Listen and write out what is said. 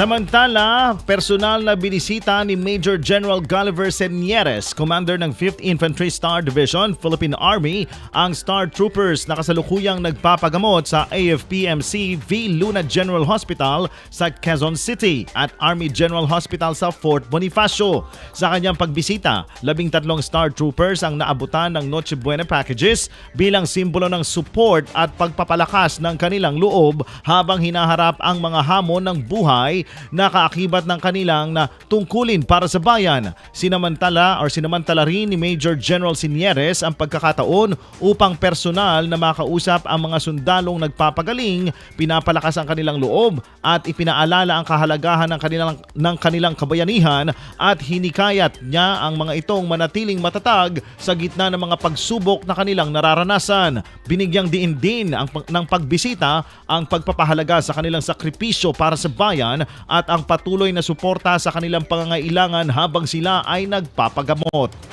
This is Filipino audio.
Samantala, personal na binisita ni Major General Gulliver Senieres, commander ng 5th Infantry Star Division, Philippine Army, ang Star Troopers na kasalukuyang nagpapagamot sa AFPMC V. Luna General Hospital sa Quezon City at Army General Hospital sa Fort Bonifacio. Sa kanyang pagbisita, labing tatlong Star Troopers ang naabutan ng Noche Buena packages bilang simbolo ng support at pagpapalakas ng kanilang loob habang hinaharap ang mga hamon ng buhay na kaakibat ng kanilang na tungkulin para sa bayan. Sinamantala or sinamantala rin ni Major General Sinieres ang pagkakataon upang personal na makausap ang mga sundalong nagpapagaling, pinapalakas ang kanilang loob at ipinaalala ang kahalagahan ng kanilang, ng kanilang kabayanihan at hinikayat niya ang mga itong manatiling matatag sa gitna ng mga pagsubok na kanilang nararanasan. Binigyang diin din ang, ng pagbisita ang pagpapahalaga sa kanilang sakripisyo para sa bayan at ang patuloy na suporta sa kanilang pangangailangan habang sila ay nagpapagamot.